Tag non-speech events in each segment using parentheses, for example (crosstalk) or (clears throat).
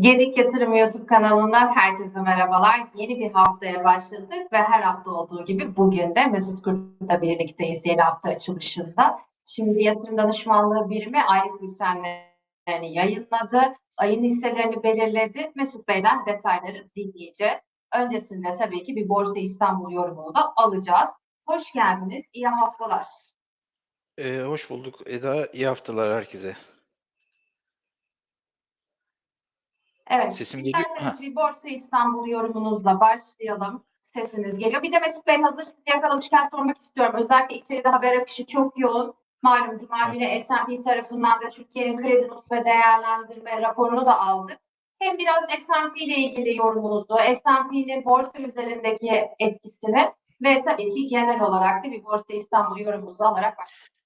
Gedik Yatırım YouTube kanalından herkese merhabalar. Yeni bir haftaya başladık ve her hafta olduğu gibi bugün de Mesut Kurt'la birlikteyiz yeni hafta açılışında. Şimdi yatırım danışmanlığı birimi aylık bültenlerini yayınladı. Ayın hisselerini belirledi. Mesut Bey'den detayları dinleyeceğiz. Öncesinde tabii ki bir Borsa İstanbul yorumunu da alacağız. Hoş geldiniz. İyi haftalar. Ee, hoş bulduk Eda. İyi haftalar herkese. Evet. Sesim geliyor. İsterseniz bir Borsa İstanbul yorumunuzla başlayalım. Sesiniz geliyor. Bir de Mesut Bey hazır sizi yakalamışken sormak istiyorum. Özellikle içeride haber akışı çok yoğun. Malum Cuma günü S&P tarafından da Türkiye'nin kredi not ve değerlendirme raporunu da aldık. Hem biraz S&P ile ilgili yorumunuzu, S&P'nin borsa üzerindeki etkisini ve tabii ki genel olarak da bir Borsa İstanbul yorumunuzu alarak başlayalım.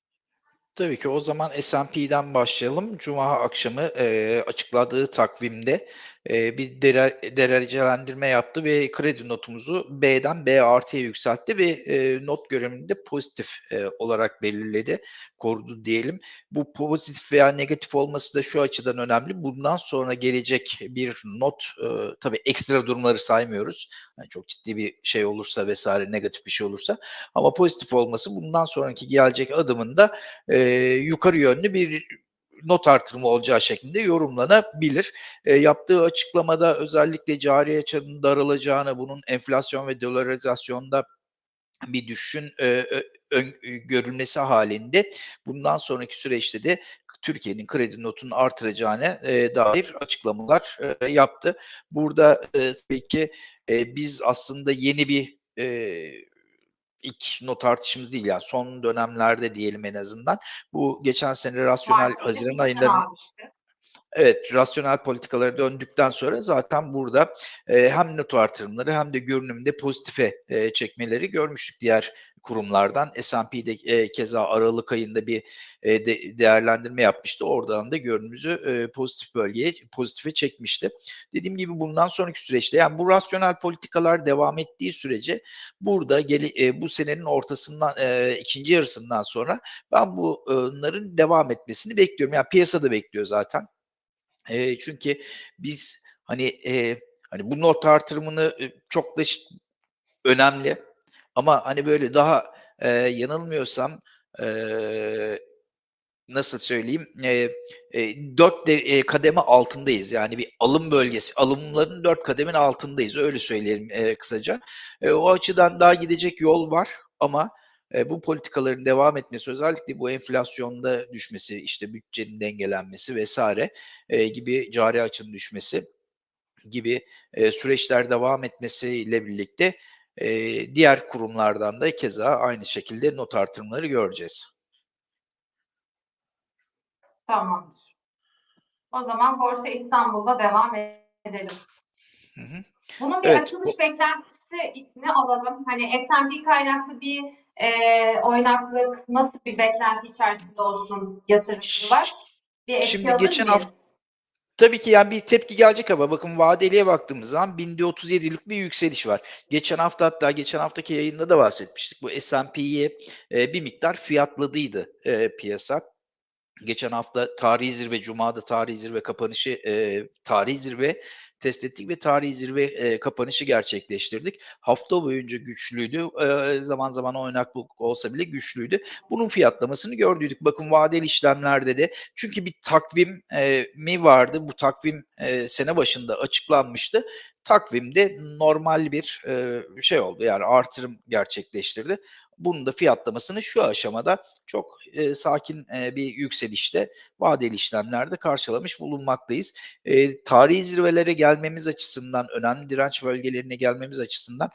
Tabii ki o zaman S&P'den başlayalım. Cuma akşamı e, açıkladığı takvimde e, bir dere- derecelendirme yaptı ve kredi notumuzu B'den B artıya yükseltti ve e, not görünümünü de pozitif e, olarak belirledi, korudu diyelim. Bu pozitif veya negatif olması da şu açıdan önemli. Bundan sonra gelecek bir not, e, tabii ekstra durumları saymıyoruz. Yani çok ciddi bir şey olursa vesaire negatif bir şey olursa ama pozitif olması bundan sonraki gelecek adımında yukarı yönlü bir not artırımı olacağı şeklinde yorumlanabilir. E, yaptığı açıklamada özellikle cari açığının daralacağını, bunun enflasyon ve dolarizasyonda bir düşüşün e, ö- ön- görülmesi halinde bundan sonraki süreçte de Türkiye'nin kredi notunu artıracağına e, dair açıklamalar e, yaptı. Burada e, tabii ki e, biz aslında yeni bir e, ilk not artışımız değil yani son dönemlerde diyelim en azından. Bu geçen sene rasyonel Mart'ta Haziran ayında. Evet, rasyonel politikalara döndükten sonra zaten burada e, hem not artırımları hem de görünümde pozitife e, çekmeleri görmüştük diğer kurumlardan. S&P'de e, keza Aralık ayında bir e, de- değerlendirme yapmıştı. Oradan da görünümümüzü e, pozitif bölgeye, pozitife çekmişti. Dediğim gibi bundan sonraki süreçte yani bu rasyonel politikalar devam ettiği sürece burada geli, e, bu senenin ortasından e, ikinci yarısından sonra ben bunların devam etmesini bekliyorum. Yani piyasa da bekliyor zaten. Eee, çünkü biz hani eee, hani bu not artırımını e, çok da önemli ama hani böyle daha eee, yanılmıyorsam eee, nasıl söyleyeyim eee, e, dört de, e, kademe altındayız. Yani bir alım bölgesi alımların dört kademin altındayız öyle söyleyelim e, kısaca. E, o açıdan daha gidecek yol var ama e, bu politikaların devam etmesi özellikle bu enflasyonda düşmesi işte bütçenin dengelenmesi vesaire e, gibi cari açının düşmesi gibi e, süreçler devam etmesiyle birlikte e, diğer kurumlardan da keza aynı şekilde not artırımları göreceğiz. Tamamdır. O zaman Borsa İstanbul'da devam edelim. Hı hı. Bunun bir Evet, açılış bu- beklentisi ne alalım? Hani S&P kaynaklı bir e, oynaklık nasıl bir beklenti içerisinde olsun yatırımcılar? Bir Şimdi geçen hafta Tabii ki yani bir tepki gelecek ama bakın vadeliye baktığımız zaman binde 37'lik bir yükseliş var. Geçen hafta hatta geçen haftaki yayında da bahsetmiştik. Bu S&P'yi e, bir miktar fiyatladıydı e, piyasa. Geçen hafta tarihi zirve, Cuma'da tarihi zirve kapanışı, e, tarihi zirve test ettik ve tarihi zirve e, kapanışı gerçekleştirdik. Hafta boyunca güçlüydü. E, zaman zaman oynaklık olsa bile güçlüydü. Bunun fiyatlamasını gördük. Bakın vadeli işlemlerde de çünkü bir takvim e, mi vardı? Bu takvim e, sene başında açıklanmıştı. Takvimde normal bir e, şey oldu. Yani artırım gerçekleştirdi. Bunun da fiyatlamasını şu aşamada çok e, sakin e, bir yükselişte vadeli işlemlerde karşılamış bulunmaktayız. E, tarihi zirvelere gelmemiz açısından, önemli direnç bölgelerine gelmemiz açısından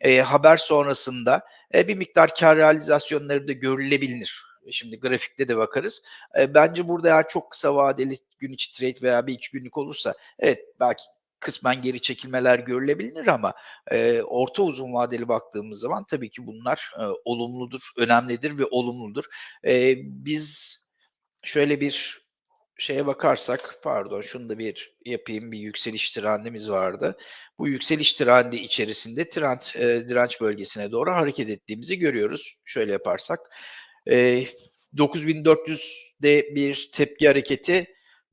e, haber sonrasında e, bir miktar kar realizasyonları da görülebilir. Şimdi grafikte de bakarız. E, bence burada eğer çok kısa vadeli gün içi trade veya bir iki günlük olursa evet belki kısmen geri çekilmeler görülebilir ama e, orta uzun vadeli baktığımız zaman tabii ki bunlar e, olumludur, önemlidir ve olumludur. E, biz şöyle bir şeye bakarsak, pardon şunu da bir yapayım, bir yükseliş trendimiz vardı. Bu yükseliş trendi içerisinde trend e, direnç bölgesine doğru hareket ettiğimizi görüyoruz. Şöyle yaparsak. E, 9400'de bir tepki hareketi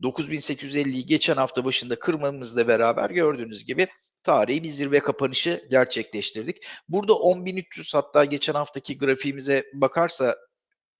9850'yi geçen hafta başında kırmamızla beraber gördüğünüz gibi tarihi bir zirve kapanışı gerçekleştirdik. Burada 10.300 hatta geçen haftaki grafiğimize bakarsa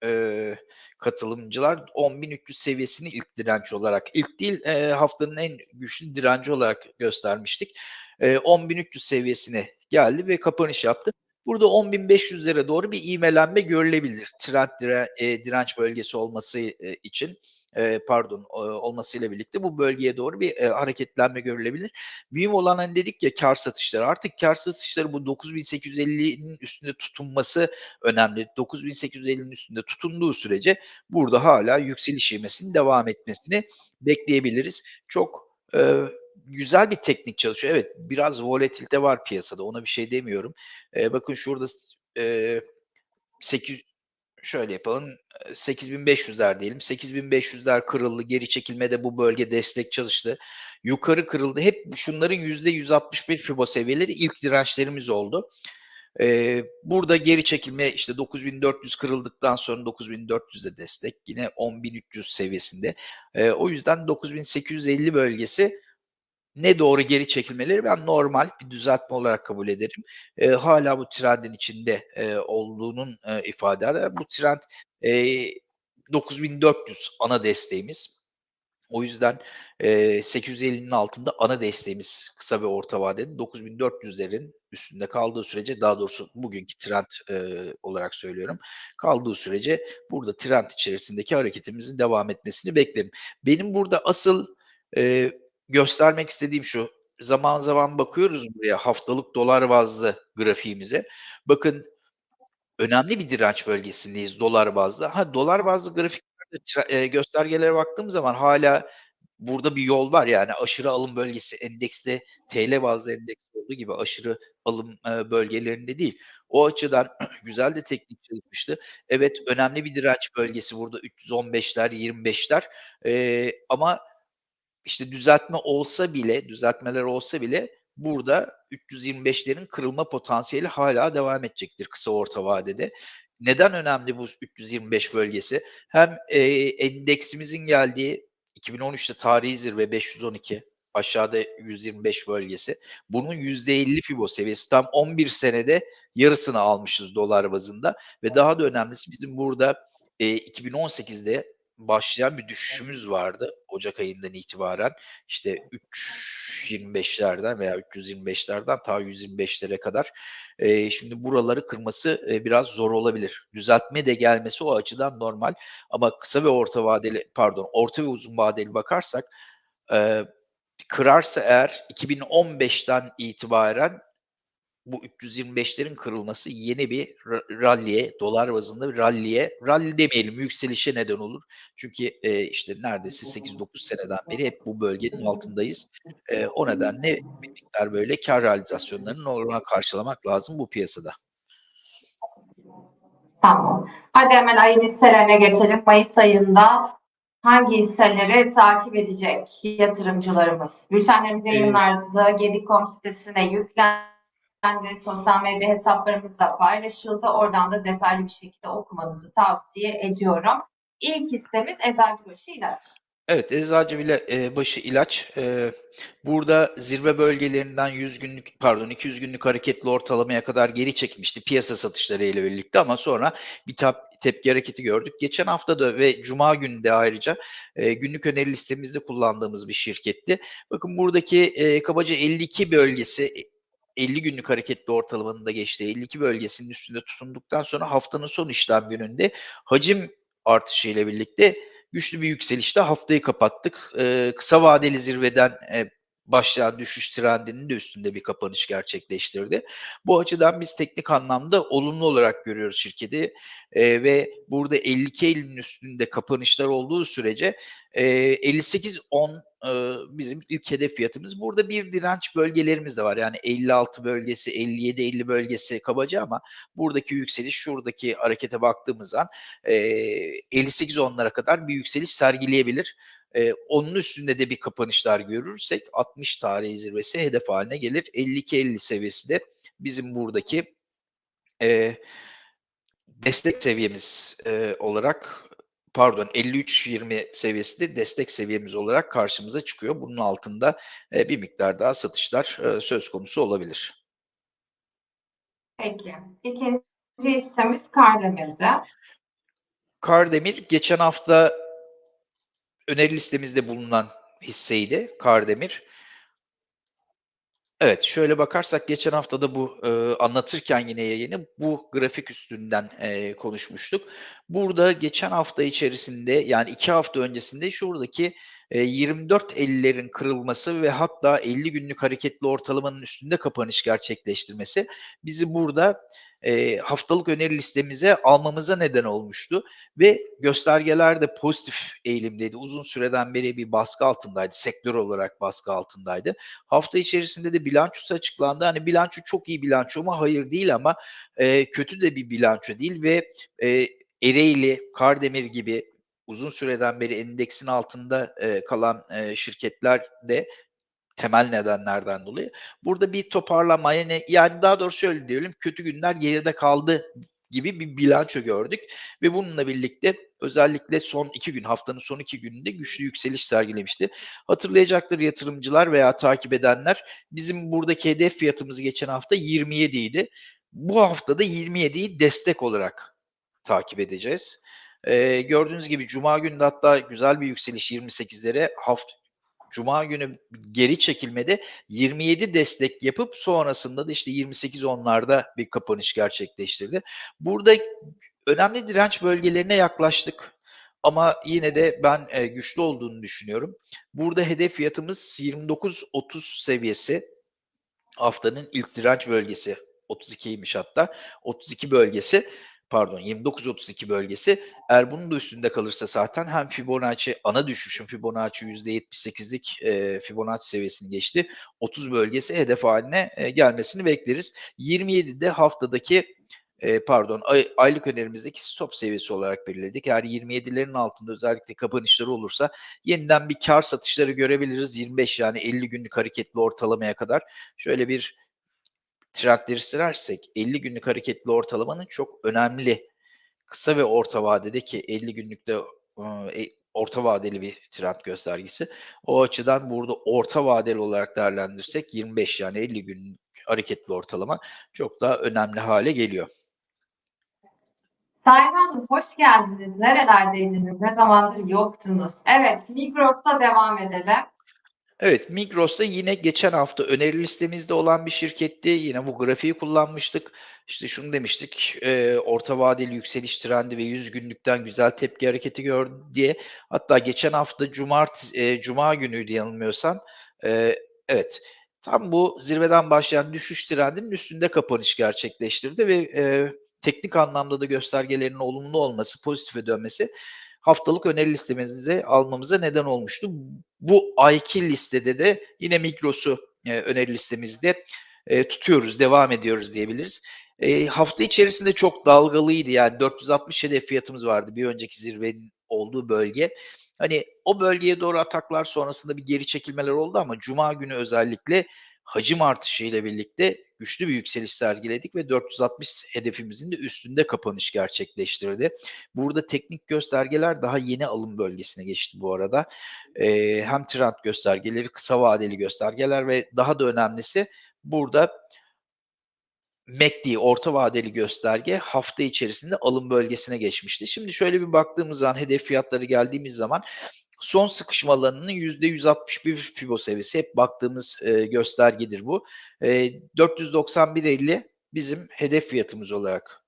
eee, katılımcılar 10.300 seviyesini ilk direnç olarak, ilk değil eee, haftanın en güçlü direnci olarak göstermiştik. Eee, 10.300 seviyesine geldi ve kapanış yaptı. Burada 10.500'lere doğru bir ivmelenme görülebilir. Trend dire, eee, direnç bölgesi olması eee, için eee, pardon eee, olmasıyla birlikte bu bölgeye doğru bir eee, hareketlenme görülebilir. Mühim olan hani dedik ya kar satışları. Artık kar satışları bu 9850'nin üstünde tutunması önemli. 9850'nin üstünde tutunduğu sürece burada hala yükseliş ivmesinin devam etmesini bekleyebiliriz. Çok eee, güzel bir teknik çalışıyor. Evet biraz volatilite var piyasada ona bir şey demiyorum. Eee, bakın şurada eee, 8 şöyle yapalım, eee, 8500'ler diyelim. 8500'ler kırıldı. Geri çekilmede bu bölge destek çalıştı. Yukarı kırıldı. Hep şunların %161 fibo seviyeleri ilk dirençlerimiz oldu. Eee, burada geri çekilme işte 9400 kırıldıktan sonra 9400'de destek. Yine 10300 seviyesinde. Eee, o yüzden 9850 bölgesi ne doğru geri çekilmeleri ben normal bir düzeltme olarak kabul ederim. Eee, hâlâ bu trendin içinde, eee, olduğunun, eee, ifade eder. Bu trend, eee, 9400 ana desteğimiz. O yüzden, eee, 850'nin altında ana desteğimiz kısa ve orta vadede 9400'lerin üstünde kaldığı sürece daha doğrusu bugünkü trend, eee, olarak söylüyorum. Kaldığı sürece burada trend içerisindeki hareketimizin devam etmesini beklerim. Benim burada asıl, eee, göstermek istediğim şu, zaman zaman bakıyoruz buraya haftalık dolar bazlı grafiğimize. Bakın önemli bir direnç bölgesindeyiz dolar bazlı. Ha, dolar bazlı grafiklerde eee, göstergelere baktığım zaman hâlâ burada bir yol var. Yani aşırı alım bölgesi endekste TL bazlı endeks olduğu gibi aşırı alım, eee, bölgelerinde değil. O açıdan (clears throat) güzel de teknik çalışmıştı. Evet, önemli bir direnç bölgesi burada 315'ler, 25'ler, eee, ama işte düzeltme olsa bile, düzeltmeler olsa bile burada 325'lerin kırılma potansiyeli hâlâ devam edecektir kısa orta vadede. Neden önemli bu 325 bölgesi? Hem, eee, endeksimizin geldiği 2013'te tarihi zirve 512, aşağıda 125 bölgesi. Bunun %50 fibo seviyesi. Tam 11 senede yarısını almışız dolar bazında ve daha da önemlisi bizim burada, eee, 2018'de başlayan bir düşüşümüz vardı ocak ayından itibaren. İşte 3.25'lerden veya 325'lerden ta 125'lere kadar. Eee, şimdi buraları kırması, eee, biraz zor olabilir. Düzeltme de gelmesi o açıdan normal ama kısa ve orta vadeli, pardon, orta ve uzun vadeli bakarsak, eee, kırarsa eğer 2015'ten itibaren bu 325'lerin kırılması yeni bir ra rally'ye, dolar bazında bir rally'ye, rally demeyelim, yükselişe neden olur. Çünkü, eee, işte neredeyse 8-9 seneden beri hep bu bölgenin altındayız. Eee, o nedenle bir miktar böyle kâr realizasyonlarını normal karşılamak lazım bu piyasada. Tamam. Hadi hemen ayın hisselerine geçelim. Mayıs ayında hangi hisseleri takip edecek yatırımcılarımız? Bültenlerimiz Eee yayınlandı. Gedik.com sitesine yüklendi. Sosyal medya hesaplarımızda paylaşıldı. Oradan da detaylı bir şekilde okumanızı tavsiye ediyorum. İlk hissemiz Eczacıbaşı İlaç. Evet, Eczacıbaşı başı ilaç. Eee, burada zirve bölgelerinden 100 günlük, pardon 200 günlük hareketli ortalamaya kadar geri çekilmişti piyasa satışlarıyla birlikte ama sonra bir tap tepki hareketi gördük. Geçen hafta da ve cuma günü de ayrıca, eee, günlük öneri listemizde kullandığımız bir şirketti. Bakın buradaki, eee, kabaca 52 bölgesi, e 50 günlük hareketli ortalamanın da geçtiği 52 bölgesinin üstünde tutunduktan sonra haftanın son işlem gününde hacim artışıyla birlikte güçlü bir yükselişle haftayı kapattık. Eee, kısa vadeli zirveden, eee, başlayan düşüş trendinin de üstünde bir kapanış gerçekleştirdi. Bu açıdan biz teknik anlamda olumlu olarak görüyoruz şirketi, eee, ve burada 52.50'nin üstünde kapanışlar olduğu sürece, eee, 58.10, ııı, bizim ilk hedef fiyatımız. Burada bir direnç bölgelerimiz de var. Yani 56 bölgesi, 57-50 bölgesi kabaca ama buradaki yükseliş şuradaki harekete baktığımız an, eee, 58.10'lara kadar bir yükseliş sergileyebilir. Eee, onun üstünde de bir kapanışlar görürsek 60 tarihi zirvesi hedef hâline gelir. 52.50 seviyesi de bizim buradaki, eee, destek seviyemiz, eee, olarak pardon 53.20 seviyesi de destek seviyemiz olarak karşımıza çıkıyor. Bunun altında e, bir miktar daha satışlar e, söz konusu olabilir. Peki. İkinci hissemiz Kardemir'de. Kardemir geçen hafta öneri listemizde bulunan hisseydi Kardemir. Evet, şöyle bakarsak geçen hafta da bu e, anlatırken yine yayını bu grafik üstünden e, konuşmuştuk. Burada geçen hafta içerisinde yani iki hafta öncesinde şuradaki 24.50'lerin kırılması ve hatta 50 günlük hareketli ortalamanın üstünde kapanış gerçekleştirmesi bizi burada haftalık öneri listemize almamıza neden olmuştu ve göstergeler de pozitif eğilimdeydi. Uzun süreden beri bir baskı altındaydı. Sektör olarak baskı altındaydı. Hafta içerisinde de bilançosu açıklandı. Hani bilanço çok iyi bilanço mu? Hayır değil ama kötü de bir bilanço değil ve e, Ereğli, Kardemir gibi uzun süreden beri endeksin altında e, kalan e, şirketler de temel nedenlerden dolayı. Burada bir toparlama yani, yani daha doğrusu şöyle diyelim kötü günler geride kaldı gibi bir bilanço gördük ve bununla birlikte özellikle son iki gün haftanın son iki gününde güçlü yükseliş sergilemişti. Hatırlayacaktır yatırımcılar veya takip edenler bizim buradaki hedef fiyatımız geçen hafta 27 idi. Bu haftada 27'yi destek olarak takip edeceğiz. Ee, gördüğünüz gibi Cuma günü de hatta güzel bir yükseliş 28'lere hafta Cuma günü geri çekilmede 27 destek yapıp sonrasında da işte 28 onlarda bir kapanış gerçekleştirdi. Burada önemli direnç bölgelerine yaklaştık. Ama yine de ben e, güçlü olduğunu düşünüyorum. Burada hedef fiyatımız 29-30 seviyesi. Haftanın ilk direnç bölgesi 32'ymiş hatta. 32 bölgesi pardon 29-32 bölgesi eğer bunun da üstünde kalırsa zaten hem Fibonacci ana düşüşün Fibonacci %78'lik e, Fibonacci seviyesini geçti. 30 bölgesi hedef haline e, gelmesini bekleriz. 27'de haftadaki e, pardon ay, aylık önerimizdeki stop seviyesi olarak belirledik. Eğer 27'lerin altında özellikle kapanışları olursa yeniden bir kar satışları görebiliriz. 25 yani 50 günlük hareketli ortalamaya kadar şöyle bir trendleri silersek 50 günlük hareketli ortalamanın çok önemli kısa ve orta vadedeki 50 günlükte e, orta vadeli bir trend göstergesi. O açıdan burada orta vadeli olarak değerlendirsek 25 yani 50 günlük hareketli ortalama çok daha önemli hale geliyor. Hanım hoş geldiniz. Nerelerdeydiniz? Ne zamandır yoktunuz? Evet, Migros'ta devam edelim. Evet, Migros da yine geçen hafta öneri listemizde olan bir şirketti. Yine bu grafiği kullanmıştık. İşte şunu demiştik, e, orta vadeli yükseliş trendi ve 100 günlükten güzel tepki hareketi gördü diye. Hatta geçen hafta Cumart, e, Cuma günüydü yanılmıyorsam. E, evet, tam bu zirveden başlayan düşüş trendinin üstünde kapanış gerçekleştirdi ve e, teknik anlamda da göstergelerinin olumlu olması, pozitife dönmesi haftalık öneri listemize almamıza neden olmuştu. Bu ayki listede de yine Migros'u e, öneri listemizde e, tutuyoruz, devam ediyoruz diyebiliriz. E, hafta içerisinde çok dalgalıydı yani 460 hedef fiyatımız vardı bir önceki zirvenin olduğu bölge. Hani o bölgeye doğru ataklar sonrasında bir geri çekilmeler oldu ama Cuma günü özellikle hacim artışı ile birlikte güçlü bir yükseliş sergiledik ve 460 hedefimizin de üstünde kapanış gerçekleştirdi. Burada teknik göstergeler daha yeni alım bölgesine geçti bu arada. Ee, hem trend göstergeleri, kısa vadeli göstergeler ve daha da önemlisi burada MACD orta vadeli gösterge hafta içerisinde alım bölgesine geçmişti. Şimdi şöyle bir baktığımız zaman hedef fiyatları geldiğimiz zaman son sıkışma alanının %161 Fibo seviyesi. Hep baktığımız e, göstergedir bu. E, 491.50 bizim hedef fiyatımız olarak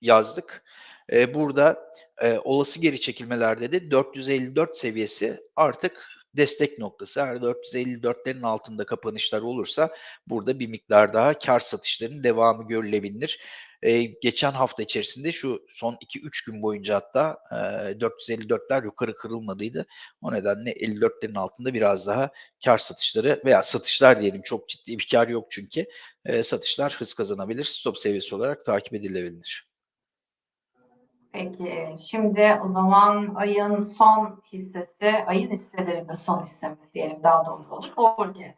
yazdık. E, burada e, olası geri çekilmelerde de 454 seviyesi artık destek noktası. Eğer 454'lerin altında kapanışlar olursa burada bir miktar daha kar satışlarının devamı görülebilir. Ee, geçen hafta içerisinde şu son 2-3 gün boyunca hatta e, 454'ler yukarı kırılmadıydı. O nedenle 54'lerin altında biraz daha kar satışları veya satışlar diyelim çok ciddi bir kar yok çünkü e, satışlar hız kazanabilir. Stop seviyesi olarak takip edilebilir. Peki, şimdi o zaman ayın son hissesi, ayın hisselerinde son hissemiz diyelim daha doğru olur. Orge.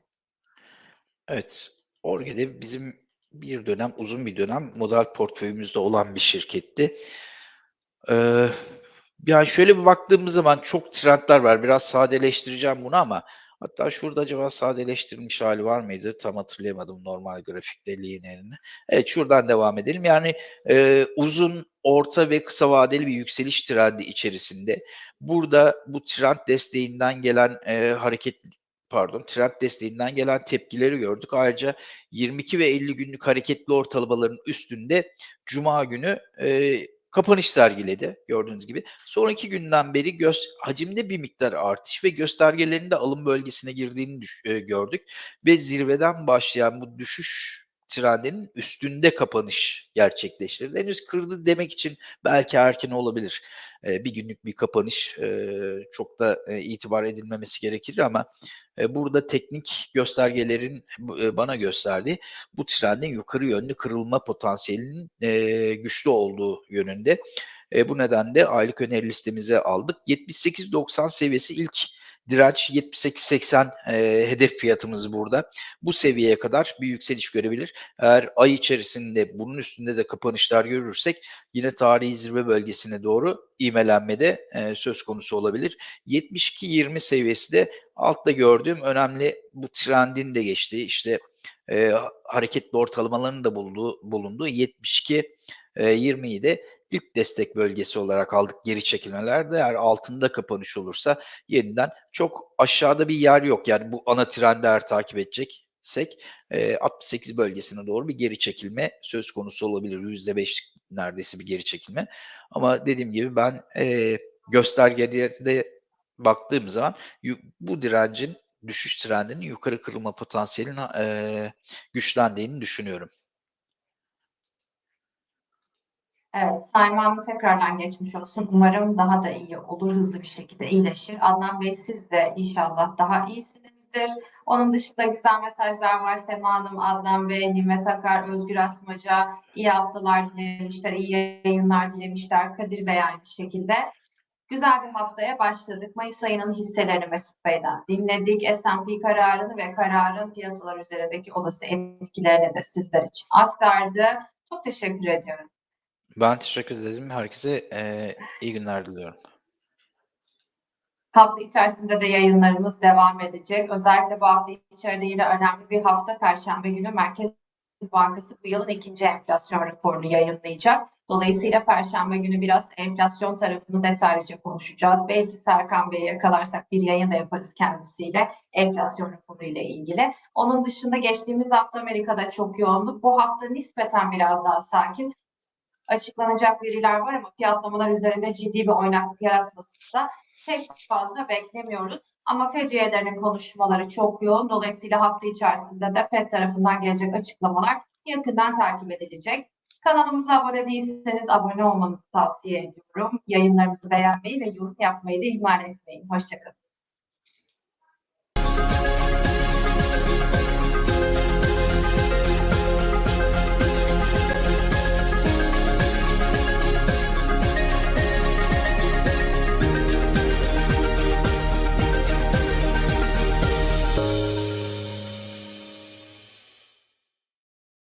Evet, Orge'de bizim bir dönem, uzun bir dönem model portföyümüzde olan bir şirketti. Ee, Yani şöyle bir baktığımız zaman çok trendler var. Biraz sadeleştireceğim bunu ama hatta şurada acaba sadeleştirilmiş hali var mıydı? Tam hatırlayamadım normal grafikte lineerini. Evet şuradan devam edelim. Yani e, uzun, orta ve kısa vadeli bir yükseliş trendi içerisinde. Burada bu trend desteğinden gelen e, hareket pardon trend desteğinden gelen tepkileri gördük. Ayrıca 22 ve 50 günlük hareketli ortalamaların üstünde Cuma günü e, kapanış sergiledi gördüğünüz gibi. Sonraki günden beri göz hacimde bir miktar artış ve göstergelerin de alım bölgesine girdiğini düş- e, gördük ve zirveden başlayan bu düşüş trendinin üstünde kapanış gerçekleştirdi. Henüz kırdı demek için belki erken olabilir. E, bir günlük bir kapanış e, çok da e, itibar edilmemesi gerekir ama e, burada teknik göstergelerin bana gösterdiği bu trendin yukarı yönlü kırılma potansiyelinin güçlü olduğu yönünde. Bu nedenle aylık öneri listemize aldık. 78.90 seviyesi ilk direnç 78.80 e, hedef fiyatımız burada. Bu seviyeye kadar bir yükseliş görebilir. Eğer ay içerisinde bunun üstünde de kapanışlar görürsek yine tarihi zirve bölgesine doğru ivmelenmede e, söz konusu olabilir. 72.20 seviyesi de altta gördüğüm önemli bu trendin de geçtiği işte e, hareketli ortalamaların da bulunduğu, bulunduğu 72 e, 20'yi de ilk destek bölgesi olarak aldık geri çekilmelerde. Eğer altında kapanış olursa yeniden çok aşağıda bir yer yok. Yani bu ana trendi eğer takip edeceksek e, 68 bölgesine doğru bir geri çekilme söz konusu olabilir. %5 neredeyse bir geri çekilme. Ama dediğim gibi ben e, göstergelerde baktığım zaman bu direncin düşüş trendinin yukarı kırılma potansiyelinin e, güçlendiğini düşünüyorum. Evet, Sayın Hanım tekrardan geçmiş olsun. Umarım daha da iyi olur, hızlı bir şekilde iyileşir. Adnan Bey siz de inşallah daha iyisinizdir. Onun dışında güzel mesajlar var. Sema Hanım, Adnan Bey, Nimet Akar, Özgür Atmaca iyi haftalar dilemişler, iyi yayınlar dilemişler. Kadir Bey aynı şekilde. Güzel bir haftaya başladık. Mayıs ayının hisselerini Mesut Bey'den dinledik. S&P kararını ve kararın piyasalar üzerindeki olası etkilerini de sizler için aktardı. Çok teşekkür ediyorum. Ben teşekkür ederim. Herkese e, iyi günler diliyorum. Hafta içerisinde de yayınlarımız devam edecek. Özellikle bu hafta içerisinde yine önemli bir hafta. Perşembe günü Merkez Bankası bu yılın ikinci enflasyon raporunu yayınlayacak. Dolayısıyla Perşembe günü biraz enflasyon tarafını detaylıca konuşacağız. Belki Serkan Bey'i yakalarsak bir yayın da yaparız kendisiyle enflasyon raporu ile ilgili. Onun dışında geçtiğimiz hafta Amerika'da çok yoğunluk. Bu hafta nispeten biraz daha sakin. Açıklanacak veriler var ama fiyatlamalar üzerinde ciddi bir oynaklık yaratmasında pek fazla beklemiyoruz. Ama FED üyelerinin konuşmaları çok yoğun. Dolayısıyla hafta içerisinde de FED tarafından gelecek açıklamalar yakından takip edilecek. Kanalımıza abone değilseniz abone olmanızı tavsiye ediyorum. Yayınlarımızı beğenmeyi ve yorum yapmayı da ihmal etmeyin. Hoşçakalın.